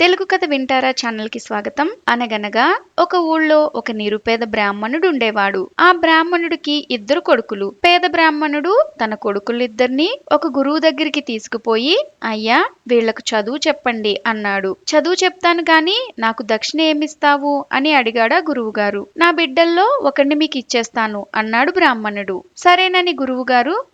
తెలుగు కథ వింటారా ఛానల్కి స్వాగతం. అనగనగా ఒక ఊళ్ళో ఒక నిరుపేద బ్రాహ్మణుడు ఉండేవాడు ఆ బ్రాహ్మణుడికి ఇద్దరు కొడుకులు. పేద బ్రాహ్మణుడు తన కొడుకులిద్దరిని ఒక గురువు దగ్గరికి తీసుకుపోయి అయ్యా వీళ్ళకు చదువు చెప్పండి అన్నాడు. చదువు చెప్తాను గాని నాకు దక్షిణ ఏమిస్తావు? అని అడిగాడా గురువు గారు నా బిడ్డల్లో ఒకరిని మీకు ఇచ్చేస్తాను అన్నాడు బ్రాహ్మణుడు. సరేనని గురువు గారు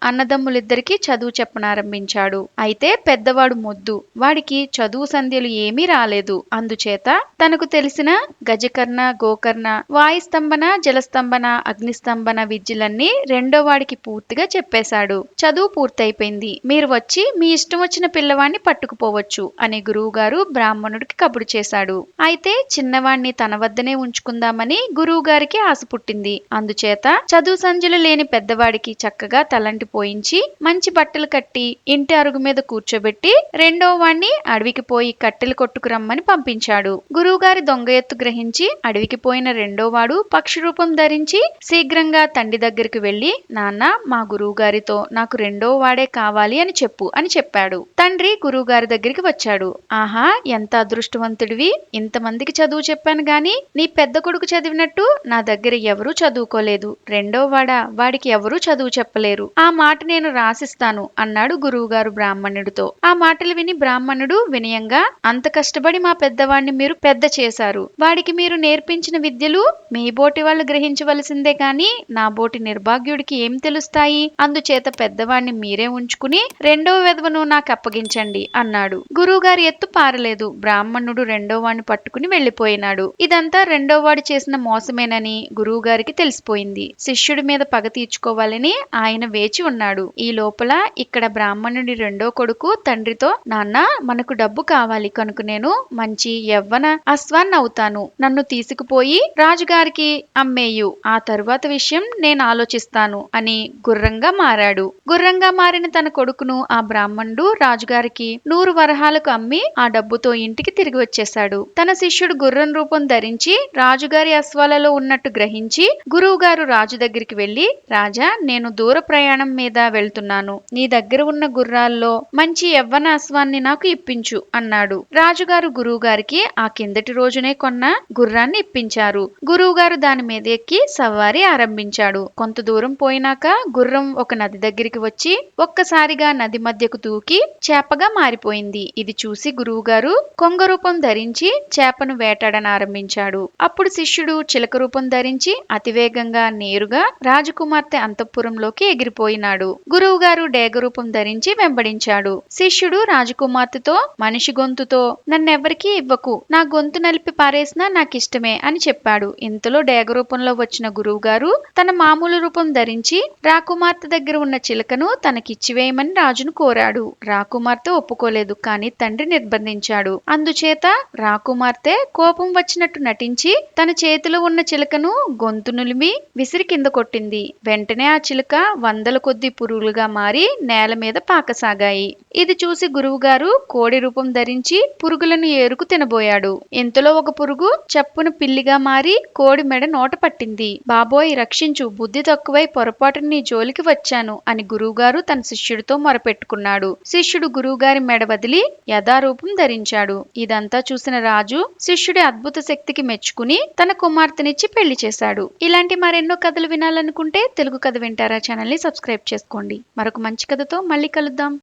చదువు చెప్పనారంభించాడు. అయితే పెద్దవాడు మొద్దు. వాడికి చదువు సంధ్యలు ఏమీ రాలేదు. అందుచేత తనకు తెలిసిన గజకర్ణ గోకర్ణ వాయుస్తంభన జలస్తంభన అగ్నిస్తంభన విద్యలన్నీ రెండో వాడికి పూర్తిగా చెప్పేశాడు. చదువు పూర్తయిపోయింది. మీరు వచ్చి మీ ఇష్టం వచ్చిన పిల్లవాణ్ణి పట్టుకుపోవచ్చు అని గురువు గారు బ్రాహ్మణుడికి కబురు చేశాడు. అయితే చిన్నవాణ్ణి తన వద్దనే ఉంచుకుందామని గురువు గారికి ఆశ పుట్టింది. అందుచేత చదువు సంజులు లేని పెద్దవాడికి చక్కగా తలంటి పోయించి మంచి బట్టలు కట్టి ఇంటి అరుగు మీద కూర్చోబెట్టి రెండో వాణ్ణి అడవికి పోయి కట్టెలు కొట్టుకు రమ్మని పంపించాడు. గురువుగారి దొంగ ఎత్తు గ్రహించి అడవికి పోయిన రెండోవాడు పక్షి రూపం ధరించి శీఘ్రంగా తండ్రి దగ్గరికి వెళ్ళి నాన్న మా గురువుగారితో నాకు రెండో వాడే కావాలి అని చెప్పు అని చెప్పాడు. తండ్రి గురువుగారి దగ్గరికి వచ్చాడు. ఆహా ఎంత అదృష్టవంతుడివి! ఇంతమందికి చదువు చెప్పాను గాని నీ పెద్ద కొడుకు చదివినట్టు నా దగ్గర ఎవరూ చదువుకోలేదు. రెండో వాడ? వాడికి ఎవరూ చదువు చెప్పలేరు. ఆ మాట నేను రాసిస్తాను అన్నాడు గురువుగారు బ్రాహ్మణుడితో. ఆ మాటలు విని బ్రాహ్మణుడు వినయంగా అంత కష్టపడి మా పెద్దవాణ్ణి మీరు పెద్ద చేశారు. వాడికి మీరు నేర్పించిన విద్యలు మీ బోటి వాళ్ళు గ్రహించవలసిందే కాని నా బోటి నిర్భాగ్యుడికి ఏం తెలుస్తాయి? అందుచేత పెద్దవాణ్ణి మీరే ఉంచుకుని రెండవ విధవను నాకు అప్పగించండి అన్నాడు. గురువుగారి ఎత్తు పారలేదు. బ్రాహ్మణుడు రెండో వాడిని పట్టుకుని వెళ్ళిపోయినాడు ఇదంతా రెండో వాడు చేసిన మోసమేనని గురువుగారికి తెలిసిపోయింది. శిష్యుడి మీద పగ తీర్చుకోవాలని ఆయన వేచి ఉన్నాడు. ఈ లోపల ఇక్కడ బ్రాహ్మణుడి రెండో కొడుకు తండ్రితో నాన్న మనకు డబ్బు కావాలి కనుక నేను మంచి యవ్వన అశ్వాన్ని అవుతాను. నన్ను తీసుకుపోయి రాజుగారికి అమ్మేయు. ఆ తరువాత విషయం నేను ఆలోచిస్తాను అని గుర్రంగా మారాడు. గుర్రంగా మారిన తన కొడుకును ఆ బ్రాహ్మణుడు రాజుగారికి నూరు వరహాలకు అమ్మి ఆ డబ్బుతో ఇంటికి తిరిగి వచ్చేశాడు. తన శిష్యుడు గుర్రం రూపం ధరించి రాజుగారి అశ్వాలలో ఉన్నట్టు గ్రహించి గురువుగారు రాజు దగ్గరికి వెళ్ళి రాజా నేను దూర ప్రయాణం మీద వెళ్తున్నాను. నీ దగ్గర ఉన్న గుర్రాల్లో మంచి యవ్వన అశ్వాన్ని నాకు ఇప్పించు అన్నాడు. రాజుగారు గురువుగారికి ఆ కిందటి రోజునే కొన్న గుర్రాన్ని ఇప్పించారు. గురువుగారు దాని మీద ఎక్కి సవారీ ఆరంభించాడు. కొంత దూరం పోయినాక గుర్రం ఒక నది దగ్గరికి వచ్చి ఒక్కసారిగా నది మధ్యకు దూకి చేపగా మారిపోయింది. ఇది చూసి గురువుగారు కొంగ రూపం ధరించి చేపను వేటాడని ఆరంభించాడు అప్పుడు శిష్యుడు చిలక రూపం ధరించి అతివేగంగా నేరుగా రాజకుమార్తె అంతఃపురంలోకి ఎగిరిపోయినాడు. గురువుగారు డేగ రూపం ధరించి వెంబడించాడు. శిష్యుడు రాజకుమార్తెతో మనిషి గొంతుతో నన్నెవరికీ ఇవ్వకు. నా గొంతు నలిపి పారేసినా నాకిష్టమే అని చెప్పాడు. ఇంతలో డేగ రూపంలో వచ్చిన గురువుగారు తన మామూలు రూపం ధరించి రాకుమార్తె దగ్గర ఉన్న చిలకను తనకిచ్చివేయమని రాజును కోరాడు. రాకుమార్తె ఒప్పుకోలేదు కానీ తండ్రి నిర్బంధించాడు. అందుచేత రాకుమార్తె కోపం వచ్చినట్టు నటించి తన చేతిలో ఉన్న చిలకను గొంతు నులిమి విసిరి కింద కొట్టింది. వెంటనే ఆ చిలుక వందల కొద్ది పురుగులుగా మారి నేల మీద పాకసాగాయి. ఇది చూసి గురువుగారు కోడి రూపం ధరించి పురుగు పురుగులను ఏరుకు తినబోయాడు. ఇంతలో ఒక పురుగు చప్పున పిల్లిగా మారి కోడి మెడ నోట పట్టింది. బాబోయ్ రక్షించు. బుద్ధి తక్కువై పొరపాటున నీ జోలికి వచ్చాను అని గురువుగారు తన శిష్యుడితో మొరపెట్టుకున్నాడు. శిష్యుడు గురువుగారి మెడ వదిలి యథారూపం ధరించాడు. ఇదంతా చూసిన రాజు శిష్యుడి అద్భుత శక్తికి మెచ్చుకుని తన కుమార్తెనిచ్చి పెళ్ళి చేశాడు. ఇలాంటి మరెన్నో కథలు వినాలనుకుంటే తెలుగు కథ వింటారా ఛానల్ని సబ్స్క్రైబ్ చేసుకోండి. మరొక మంచి కథతో మళ్ళీ కలుద్దాం.